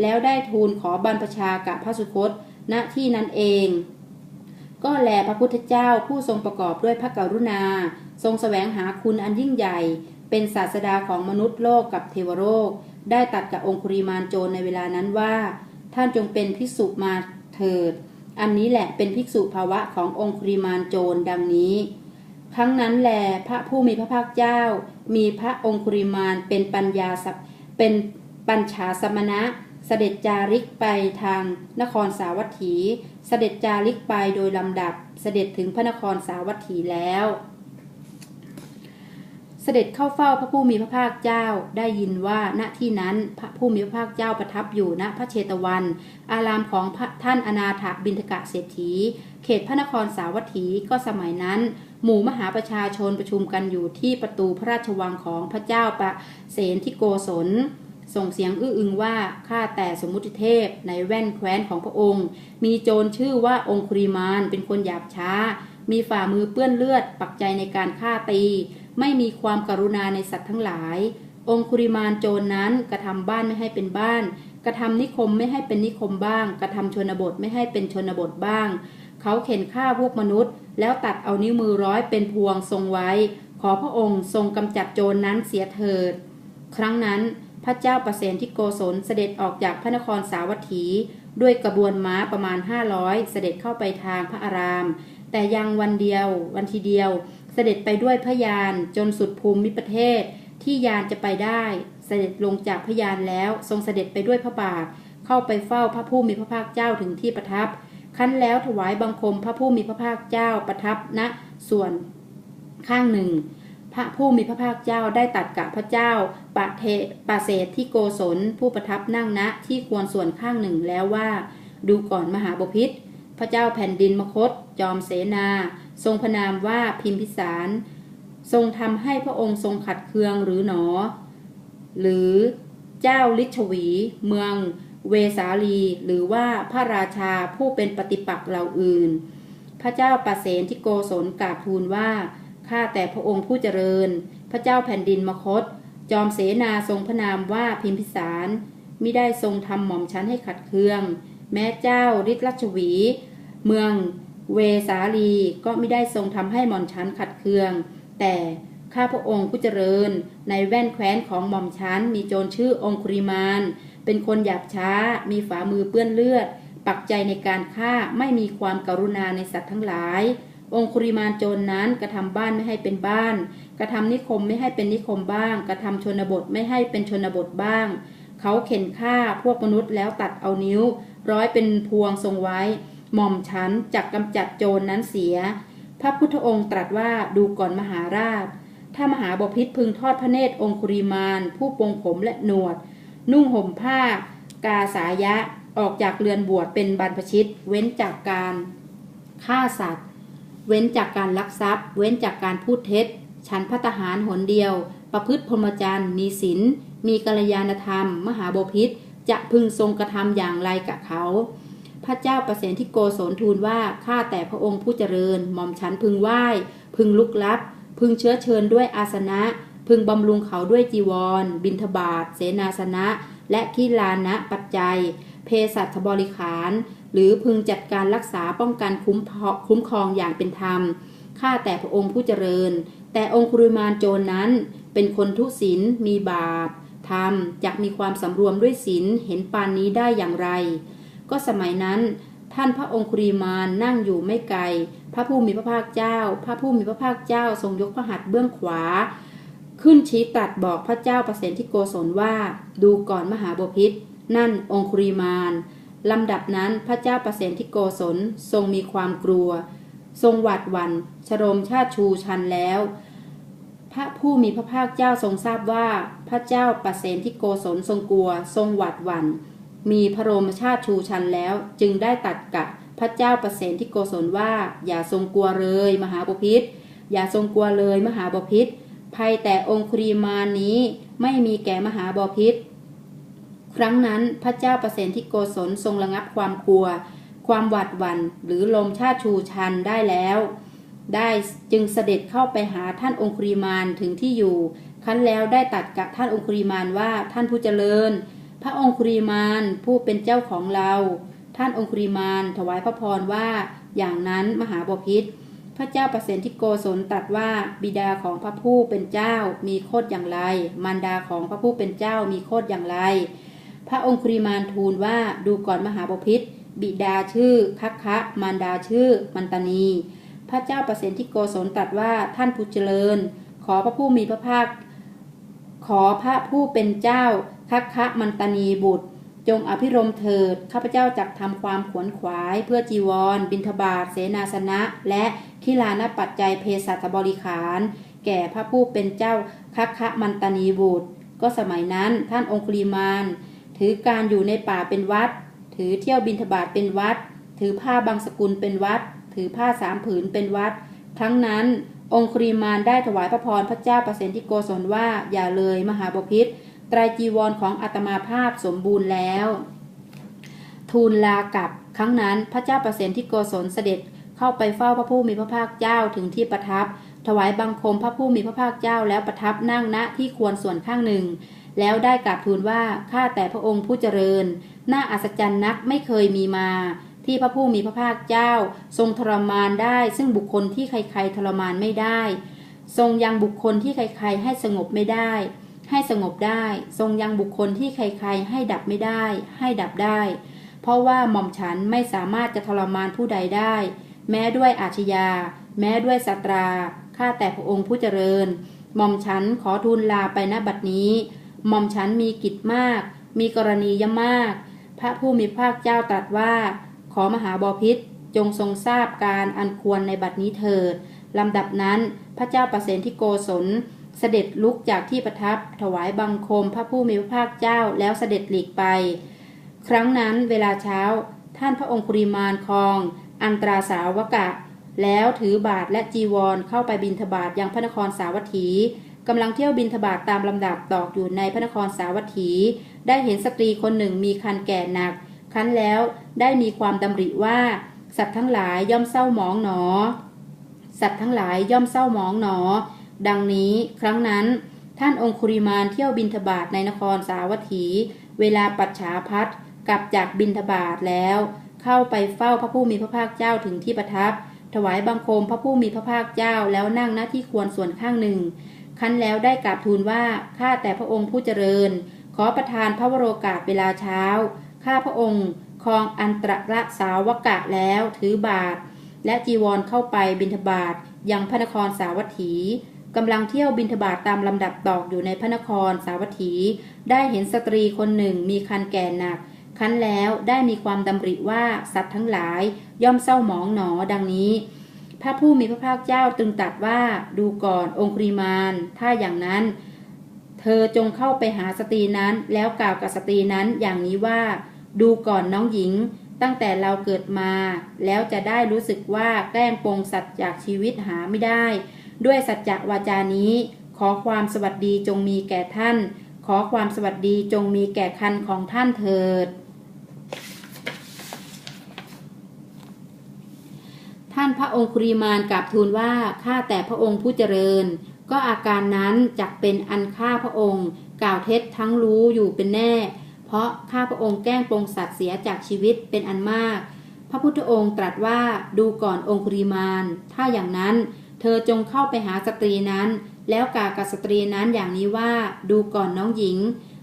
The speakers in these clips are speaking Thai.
แล้วได้ทูลขอบรรพชากับพระสุคตณที่นั้นเอง ก็แลพระพุทธเจ้าผู้ทรงประกอบด้วยพระกรุณา ทรงแสวงหาคุณอันยิ่งใหญ่ เป็นศาสดาของมนุษย์โลกกับเทวโลกได้ตัดกับองคุริมานโจรในเวลานั้นว่า ท่านจงเป็นภิกษุมาเถิด อันนี้แหละเป็นภิกษุภาวะขององคุริมานโจรดังนี้ครั้งนั้นแลพระผู้มีพระภาคเจ้า มีพระองคุริมานเป็นปัญญาสัพเป็นปัญชาสมณะ เสด็จจาริกไปทางนครสาวัตถี เสด็จจาริกไปโดยลำดับ เสด็จถึงพระนครสาวัตถีแล้ว เสด็จเข้าเฝ้าพระผู้มีพระภาคเจ้าได้ยินว่าณที่นั้นพระผู้มีพระภาคเจ้าประทับอยู่ณพระเชตวัน อารามของพระท่านอนาถบินทกะเศรษฐี เขตพระนครสาวัตถีก็สมัยนั้น หมู่มหาประชาชนประชุมกันอยู่ที่ประตูพระราชวังของพระเจ้าประเสนทิโกศล ส่งเสียงอื้ออึงว่าข้าแต่สมมุติเทพในแว่นแคว้นของพระองค์ มีโจรชื่อว่าองคุริมานเป็นคนหยาบช้า มีฝ่ามือเปื้อนเลือด ปักใจในการฆ่าตี ไม่มีความกรุณาในสัตว์ทั้งหลาย องคุริมานโจรนั้นกระทำบ้านไม่ให้เป็นบ้าน กระทำนิคมไม่ให้เป็นนิคมบ้าง กระทำชนบทไม่ให้เป็นชนบทบ้าง เขาเข็นฆ่าพวกมนุษย์ แล้วตัดเอานิ้วมือร้อยเป็นพวงทรงไว้ ขอพระองค์ทรงกำจัดโจรนั้นเสียเถิด ครั้งนั้น พระเจ้าประเสนที่โกศลเสด็จออกจากพระนครสาวัตถี ด้วยกระบวนม้าประมาณ 500 เสด็จเข้าไปทางพระอาราม แต่ยังวันเดียววันทีเดียว เสด็จไปด้วยพระยานจนสุดภูมิประเทศ ที่ยานจะไปได้ เสด็จลงจากพระยานแล้วทรงเสด็จไปด้วยพระบาท เข้าไปเฝ้าพระผู้มีพระภาคเจ้าถึงที่ประทับคั้นแล้วถวายบังคมพระผู้มีพระภาคเจ้าประทับณส่วนข้างหนึ่ง พระผู้มีพระภาคเจ้าได้ตัดกับพระเจ้าปะเทปะเศษที่โกศลผู้ประทับนั่งณที่ควรส่วนข้างหนึ่งแล้วว่า ดูก่อนมหาบพิษพระเจ้าแผ่นดินมคต จอมเสนา ทรงพนามว่าพิมพิสาร ทรงทำให้พระองค์ทรงขัดเคืองหรือหนอ หรือเจ้าลิชวี เมืองเวสาลี หรือว่าพระราชาผู้เป็นปฏิปักษ์เหล่าอื่น พระเจ้าปเสนที่โกศลกราบทูลว่า ข้าแต่พระองค์ผู้เจริญ พระเจ้าแผ่นดินมคต จอมเสนาทรงพระนามว่าพิมพิสารมิได้ทรงทำหม่อมชั้นให้ขัดเคือง แม้เจ้าฤทธิรัชวี เมืองเวสาลีก็ไม่ได้ทรงทำให้หม่อมชั้นขัดเคือง แต่ข้าพระองค์ผู้เจริญ ในแว่นแคว้นของหม่อมชั้นมีโจรชื่อองคุริมาน เป็นคนหยาบช้า มีฝ่ามือเปื้อนเลือด ปักใจในการฆ่าไม่มีความกรุณาในสัตว์ทั้งหลาย องคุริมานโจรนนั้นกระทำบ้านไม่ให้เป็นบ้าน กระทำนิคมไม่ให้เป็นนิคมบ้าง กระทำชนบทไม่ให้เป็นชนบทบ้าง เขาเข็นฆ่าพวกมนุษย์แล้วตัดเอานิ้ว ร้อยเป็นพวงทรงไว้ หม่อมฉันจักกำจัดโจรนนั้นเสีย พระพุทธองค์ตรัสว่าดูก่อนมหาราช ถ้ามหาบพิษพึงทอดพระเนตรองคุริมาน ผู้ปรงผมและหนวด นุ่งห่มผ้า กาสายะออกจากเรือนบวชเป็นบรรพชิต เว้นจากการฆ่าสัตว์ เว้นจากการลักทรัพย์ เว้นจากการพูดเท็จ ฉันพัตหารหนเดียว ประพฤติพรหมจรรย์ มีศีล มีกัลยาณธรรม มหาบพิษ จะพึงทรงกระทำอย่างไรกับเขา พระเจ้าประเสนที่โกศลทูลว่า ข้าแต่พระองค์ผู้เจริญ หม่อมฉันพึงไหว้ พึงลุกลับ พึงเชื้อเชิญด้วยอาสนะ พึงบำรุงเขาด้วยจีวร บินทบาท เสนาสนะ และกิลานะปัจจัย เพศัตบริขาร หรือพึงจัดการรักษาป้องกันคุ้มคุ้มครองอย่างเป็นธรรม ข้าแต่พระองค์ผู้เจริญ แต่องคุริมานโจรนั้น เป็นคนทุศีลมีบาปธรรมจะมีความสำรวมด้วยศีลเห็นปานนี้ได้อย่างไร ก็สมัยนั้น ท่านพระองคุริมานนั่งอยู่ไม่ไกล พระผู้มีพระภาคเจ้า พระผู้มีพระภาคเจ้าทรงยกพระหัตถ์เบื้องขวาขึ้นชี้ตรัสบอกพระเจ้าประเสนที่โกศลว่า ดูก่อนมหาบพิษ นั่นองคุริมานลำดับนั้นพระเจ้าประเสนที่โกศลทรงมีความกลัว ทรงหวาดหวัน่นชโรมชาติชูชันแล้ว พระผู้มีพระภาคเจ้าทรงทราบว่า พระเจ้าประเสนที่โกศลทรงกลัว ทรงหวาดหวัน่น มีพระโรมชาติชูชันแล้วจึงได้ตัดกับพระเจ้าประเสนที่โกศลว่า อย่าทรงกลัวเลยมหาบพิษอย่าทรงกลัวเลยมหาบพิษภัยแต่องคุรีมานี้ไม่มีแก่มหาบพิษ ครั้งนั้นพระเจ้าประเสนที่โกศลทรงระงับความกลัว ความหวาดหวัน่นหรือลมชาติชูชันได้แล้ว ได้จึงเสด็จเข้าไปหาท่านองคุริมานถึงที่อยู่คั้นแล้วได้ตัดกับท่านองคุริมานว่าท่านผู้เจริญ พระองคุริมานผู้เป็นเจ้าของเรา ท่านองคุริมานถวายพระพรว่า อย่างนั้นมหาบพิษพระเจ้าประเสนที่โกศลตรัสว่าบิดาของพระผู้เป็นเจ้ามีโคดอย่างไร มารดาของพระผู้เป็นเจ้ามีโคดอย่างไร พระองคุริมานทูลว่าดูก่อนมหาบพิษบิดาชื่อคัคคะมารดาชื่อมันตานี พระเจ้าประเสนที่โกศลตรัสว่าท่านผู้เจริญ ขอพระผู้มีพระภาค ขอพระผู้เป็นเจ้าคัคคะมันตานีบุตร จงอภิรมเถิดข้าพเจ้าจักทำความขวนขวาย เพื่อจีวร บิณฑบาตเสนาสนะ และขิลานปัจจัยเพศัตบริขาร แก่พระผู้เป็นเจ้าคัคคะมันตานีบุตร ก็สมัยนั้นท่านองคุลีมาน ถือการอยู่ในป่าเป็นวัด ถือเที่ยวบิณฑบาตเป็นวัด ถือผ้าบางสกุลเป็นวัด ถือผ้าสามผืนเป็นวัด ทั้งนั้น องคริมานได้ถวายพระพรพระเจ้าประเสนที่โกศลว่าอย่าเลยมหาบพิษไตรจีวรของอาตมาภาพสมบูรณ์แล้ว ทูลลากับครั้งนั้นพระเจ้าประเสนที่โกศลเสด็จเข้าไปเฝ้าพระผู้มีพระภาคเจ้าถึงที่ประทับ ถวายบังคมพระผู้มีพระภาคเจ้าแล้วประทับนั่งณที่ควรส่วนข้างหนึ่ง แล้วได้กราบทูลว่าข้าแต่พระองค์ผู้เจริญ น่าอัศจรรย์นักไม่เคยมีมา ที่พระผู้มีพระภาคเจ้า ทรงทรมานได้ ซึ่งบุคคลที่ใครๆทรมานไม่ได้ ทรงยังบุคคลที่ใครๆให้สงบไม่ได้ ให้สงบได้ ทรงยังบุคคลที่ใครๆให้ดับไม่ได้ ให้ดับได้ เพราะว่าหม่อมฉันไม่สามารถจะทรมานผู้ใดได้ แม้ด้วยอาชญา แม้ด้วยสัตราข้าแต่พระองค์ผู้เจริญหม่อมฉันขอทูลลาไปณบัดนี้ หม่อมฉันมีกิจมาก มีกรณียมาก พระผู้มีภาคเจ้าตรัสว่า ขอมหาบอพิษจงทรงทราบการอันควรในบัดนี้เถิดลำดับนั้นพระเจ้าประเสนที่โกศล เสด็จลุกจากที่ประทับถวายบังคมพระผู้มีพระภาคเจ้าแล้วเสด็จหลีกไป ครั้งนั้นเวลาเช้า ท่านพระองคุริมานคอง อันตราสาวกะ แล้วถือบาทและจีวรเข้าไปบินทบาทยังพระนครสาวัตถี กำลังเที่ยวบินทบาทตามลำดับตอกอยู่ในพระนครสาวัตถี ได้เห็นสตรีคนหนึ่งมีคันแก่หนักคันแล้วได้มีความดำริว่า สัตว์ทั้งหลายย่อมเศร้าหมองหนอ สัตว์ทั้งหลายย่อมเศร้าหมองหนอ ดังนี้ครั้งนั้น ท่านองคุริมานเที่ยวบินทบาทในนครสาวัตถี เวลาปัจฉาพัดกลับจากบินทบาทแล้ว เข้าไปเฝ้าพระผู้มีพระภาคเจ้าถึงที่ประทับ ถวายบังคมพระผู้มีพระภาคเจ้าแล้วนั่งหน้าที่ควรส่วนข้างหนึ่ง คันแล้วได้กราบทูลว่าข้าแต่พระองค์ผู้เจริญ ขอประทานพระวโรกาสเวลาเช้า ข้าพระองค์ครองอันตรละสาวกะแล้วถือบาท และจีวรเข้าไปบิณฑบาตยังพระนครสาวัตถีกำลังเที่ยวบิณฑบาตตามลำดับตอกอยู่ในพระนครสาวัตถี ได้เห็นสตรีคนหนึ่งมีคันแก่หนัก คันแล้วได้มีความดำริว่าสัตว์ทั้งหลายย่อมเศร้าหมองหนอดังนี้ พระผู้มีพระภาคเจ้าตรึงตัดว่าดูก่อนองคริมานถ้าอย่างนั้น เธอจงเข้าไปหาสตรีนั้นแล้วกล่าวกับสตรีนั้นอย่างนี้ว่า ดูก่อนน้องหญิง ตั้งแต่เราเกิดมา แล้วจะได้รู้สึกว่าแกล้งปงสัตว์จากชีวิตหาไม่ได้ ด้วยสัจจะวาจานี้ ขอความสวัสดีจงมีแก่ท่าน ขอความสวัสดีจงมีแก่คันของท่านเถิด ท่าน พระองคุริมานกราบทูลว่าข้าแต่พระองค์ผู้เจริญ ก็อาการนั้นจักเป็นอันฆ่าพระองค์ กล่าวเท็จทั้งรู้อยู่เป็นแน่ เพราะข้าพระองค์แกล้งปองสัตว์เสียจากชีวิตเป็นอันมาก พระพุทธองค์ตรัสว่าดูก่อนองคุริมาน ถ้าอย่างนั้น เธอจงเข้าไปหาสตรีนั้น แล้วกล่าวกับสตรีนั้นอย่างนี้ว่าดูก่อนน้องหญิง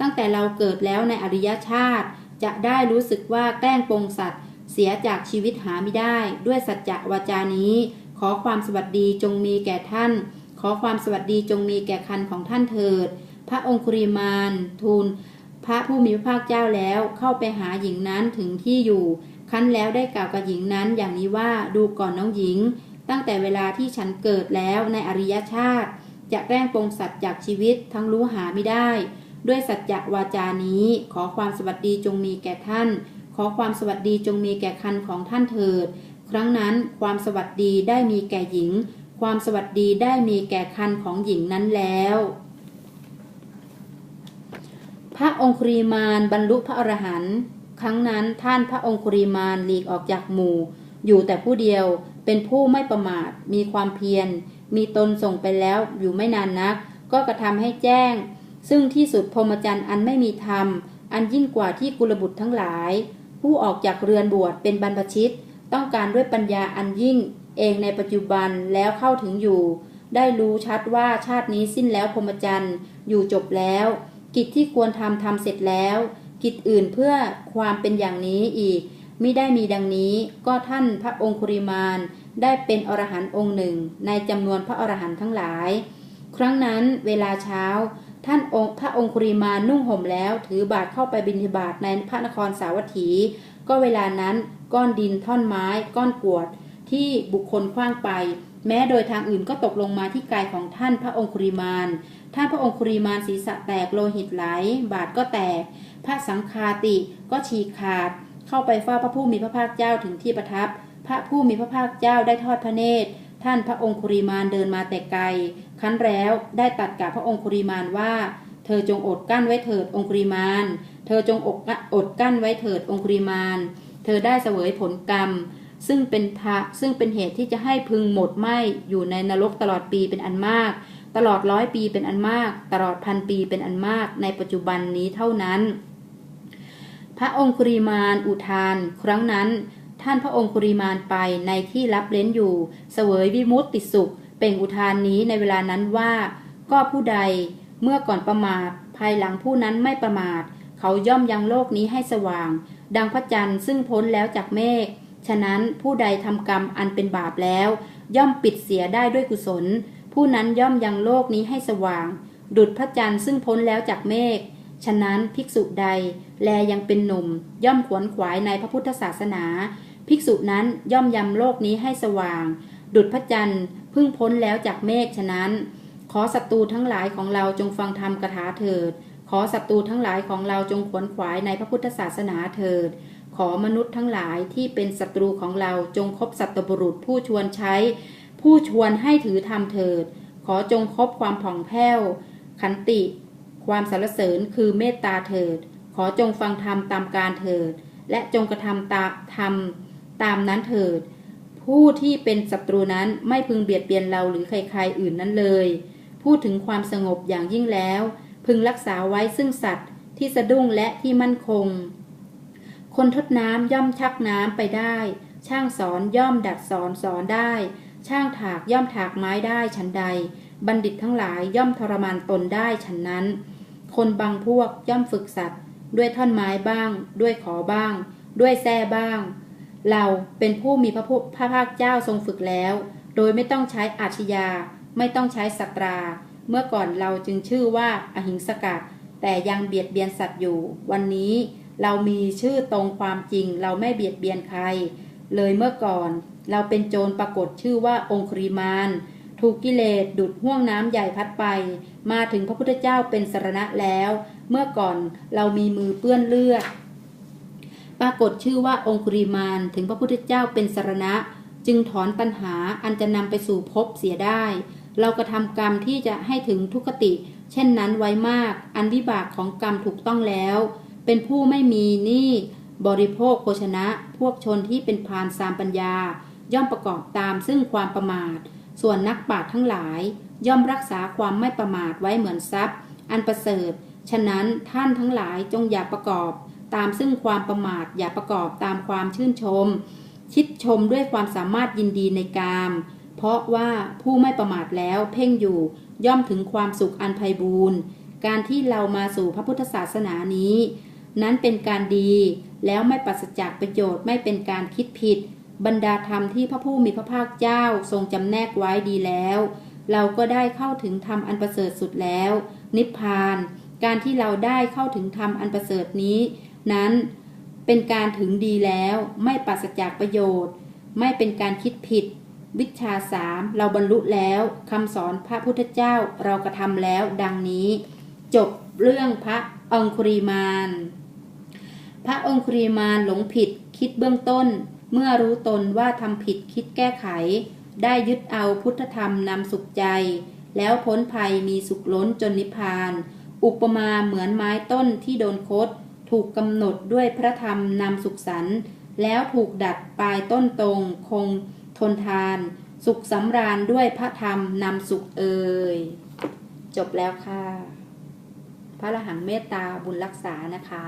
ตั้งแต่เราเกิดแล้วในอริยชาติ จะได้รู้สึกว่าแกล้งปองสัตว์ เสียจากชีวิตหาไม่ได้ ด้วยสัจจะวาจานี้ ขอความสวัสดีจงมีแก่ท่าน ขอความสวัสดีจงมีแก่คันของท่านเถิด พระองคุริมานทูลพระผู้มีพระภาคเจ้าแล้วเข้าไปหาหญิงนั้นถึงที่อยู่คันแล้วได้กล่าวกับหญิงนั้นอย่างนี้ว่าดูก่อนน้องหญิง ตั้งแต่เวลาที่ฉันเกิดแล้วในอริยชาติ จะแกล้งปงสัตว์จากชีวิตทั้งรู้หาไม่ได้ ด้วยสัจจะวาจานี้ ขอความสวัสดีจงมีแก่ท่าน อความสวัสดีจงมีแก่คันของท่านเถิด ครั้งนั้นความสวัสดีได้มีแก่หญิง ความสวัสดีได้มีแก่คันของหญิงนั้นแล้ว พระองคุริมานบรรลุพระอรหันต์ครั้งนั้นท่านพระองคุริมานหลีกออกจากหมู่ อยู่แต่ผู้เดียวเป็นผู้ไม่ประมาทมีความเพียร มีตนส่งไปแล้วอยู่ไม่นานนัก ก็กระทำให้แจ้ง ซึ่งที่สุดพรหมจรรย์อันไม่มีธรรมอันยิ่งกว่าที่กุลบุตรทั้งหลาย ผู้ออกจากเรือนบวชเป็นบรรพชิต ต้องการด้วยปัญญาอันยิ่ง เองในปัจจุบันแล้วเข้าถึงอยู่ ได้รู้ชัดว่าชาตินี้สิ้นแล้วพรหมจรรย์อยู่จบแล้ว กิจที่ควรทำทำเสร็จแล้ว กิจอื่นเพื่อความเป็นอย่างนี้อีกมิได้มีดังนี้ก็ท่านพระองคุริมานได้เป็นอรหันต์องค์หนึ่ง ในจำนวนพระอรหันต์ทั้งหลาย ครั้งนั้นเวลาเช้า ท่านองค์พระองคุริมานุ่งห่มแล้ว ถือบาทเข้าไปบิณฑบาตในพระนครสาวัตถี ก็เวลานั้นก้อนดินท่อนไม้ ก้อนกวด ที่บุคคลคว้างไป แม้โดยทางอื่นก็ตกลงมาที่กายของท่านพระองคุริมานท่านพระองคุริมานศีรษะแตกโลหิตไหล บาทก็แตก พระสังคาติก็ฉีกขาด เข้าไปเฝ้าพระผู้มีพระภาคเจ้าถึงที่ประทับ พระผู้มีพระภาคเจ้าได้ทอดพระเนตร ท่านพระองคุริมานเดินมาแต่ไกล ครั้นแล้วได้ตัดกับพระองคุริมานว่า เธอจงอดกั้นไว้เถิดองคุริมาน เธอจงอกอดกั้นไว้เถิดองคุริมาน เธอได้เสวยผลกรรม ซึ่งเป็นทะซึ่งเป็นเหตุที่จะให้พึงหมดไหมอยู่ในนรกตลอดปีเป็นอันมาก ตลอดร้อยปีเป็นอันมาก ตลอดพันปีเป็นอันมาก ในปัจจุบันนี้เท่านั้น พระองคุริมานอุทาน ครั้งนั้น ท่านพระองคุริมานไปในที่รับเล้นอยู่ เสวยวิมุตติสุข เปล่งอุทานนี้ในเวลานั้นว่า ก็ผู้ใดเมื่อก่อนประมาท ภายหลังผู้นั้นไม่ประมาท เขาย่อมยังโลกนี้ให้สว่าง ดังพระจันทร์ซึ่งพ้นแล้วจากเมฆฉะนั้นผู้ใดทำกรรมอันเป็นบาปแล้ว ย่อมปิดเสียได้ด้วยกุศล ผู้นั้นย่อมยังโลกนี้ให้สว่าง ดุจพระจันทร์ซึ่งพ้นแล้วจากเมฆฉะนั้นภิกษุใด แลยังเป็นหนุ่ม ย่อมขวนขวายในพระพุทธศาสนา ภิกษุนั้นย่อมยำโลกนี้ให้สว่าง ดุจพระจันทร์พึ่งพ้นแล้วจากเมฆฉะนั้น ขอศัตรูทั้งหลายของเราจงฟังธรรมกถาเถิด ขอศัตรูทั้งหลายของเราจงขวนขวายในพระพุทธศาสนาเถิด ขอมนุษย์ทั้งหลายที่เป็นศัตรูของเราจงคบสัตบุรุษผู้ชวนใช้ ผู้ชวนให้ถือธรรมเถิด ขอจงคบความผ่องแผ้ว ขันติ ความสรรเสริญคือเมตตาเถิด ขอจงฟังธรรมตามการเถิด และจงกระทำตามธรรม ตามนั้นเถิด ผู้ที่เป็นศัตรูนั้นไม่พึงเบียดเบียนเราหรือใครๆอื่นนั้นเลย พูดถึงความสงบอย่างยิ่งแล้ว พึงรักษาไว้ซึ่งสัตว์ที่สะดุ้งและที่มั่นคง คนทดน้ำย่อมชักน้ำไปได้ ช่างสอนย่อมดัดสอนสอนได้ ช่างถากย่อมถากไม้ได้ฉันใด บัณฑิตทั้งหลายย่อมทรมานตนได้ฉันนั้น คนบางพวกย่อมฝึกสัตว์ ด้วยท่อนไม้บ้าง ด้วยขอบ้าง ด้วยแส้บ้าง เราเป็นผู้มีพระพุพระภาคเจ้าทรงฝึกแล้ว โดยไม่ต้องใช้อาชญา ไม่ต้องใช้สัตรา เมื่อก่อนเราจึงชื่อว่าอหิงสกัดแต่ยังเบียดเบียนสัตว์อยู่ วันนี้เรามีชื่อตรงความจริง เราไม่เบียดเบียนใคร เลยเมื่อก่อน เราเป็นโจรปรากฏชื่อว่าองคุริมานถูกกิเลสดุดห่วงน้ำใหญ่พัดไป มาถึงพระพุทธเจ้าเป็นสรณะแล้ว เมื่อก่อนเรามีมือเปื้อนเลือด ปรากฏชื่อว่าองคุริมานถึงพระพุทธเจ้าเป็นสารณะ จึงถอนปัญหาอันจะนำไปสู่ภพเสียได้ เรากระทำกรรมที่จะให้ถึงทุกติ เช่นนั้นไว้มาก อันวิบากของกรรมถูกต้องแล้ว เป็นผู้ไม่มีหนี้บริโภคโภชนะ พวกชนที่เป็นพานสามปัญญา ย่อมประกอบตามซึ่งความประมาท ส่วนนักปราชญ์ทั้งหลาย ย่อมรักษาความไม่ประมาทไว้เหมือนทรัพย์ อันประเสริฐ ฉะนั้นท่านทั้งหลายจงอย่าประกอบ ตามซึ่งความประมาทอย่าประกอบตามความชื่นชม คิดชมด้วยความสามารถยินดีในกาม เพราะว่าผู้ไม่ประมาทแล้วเพ่งอยู่ย่อมถึงความสุขอันไพบูรณ์การที่เรามาสู่พระพุทธศาสนานี้ นั้นเป็นการดีแล้วไม่ปราศจากประโยชน์ไม่เป็นการคิดผิด บรรดาธรรมที่พระผู้มีพระภาคเจ้าทรงจำแนกไว้ดีแล้ว เราก็ได้เข้าถึงธรรมอันประเสริฐสุดแล้ว นิพพาน การที่เราได้เข้าถึงธรรมอันประเสริฐนี้ นั้นเป็นการถึงดีแล้วไม่ปราศจากประโยชน์ ไม่เป็นการคิดผิด วิชาสามเราบรรลุแล้วคำสอนพระพุทธเจ้าเรากระทำแล้วดังนี้ จบเรื่องพระองคุริมานพระองคุริมานหลงผิดคิดเบื้องต้น เมื่อรู้ตนว่าทำผิดคิดแก้ไข ได้ยึดเอาพุทธธรรมนำสุขใจ แล้วพ้นภัยมีสุขล้นจนนิพพาน อุปมาเหมือนไม้ต้นที่โดนคด ถูกกำหนดด้วยพระธรรมนำสุขสันต์แล้วถูกดัดปลายต้นตรงคงทนทาน สุขสำราญด้วยพระธรรมนำสุขเอ่ยจบแล้วค่ะ พระรหังเมตตาบุญรักษานะคะ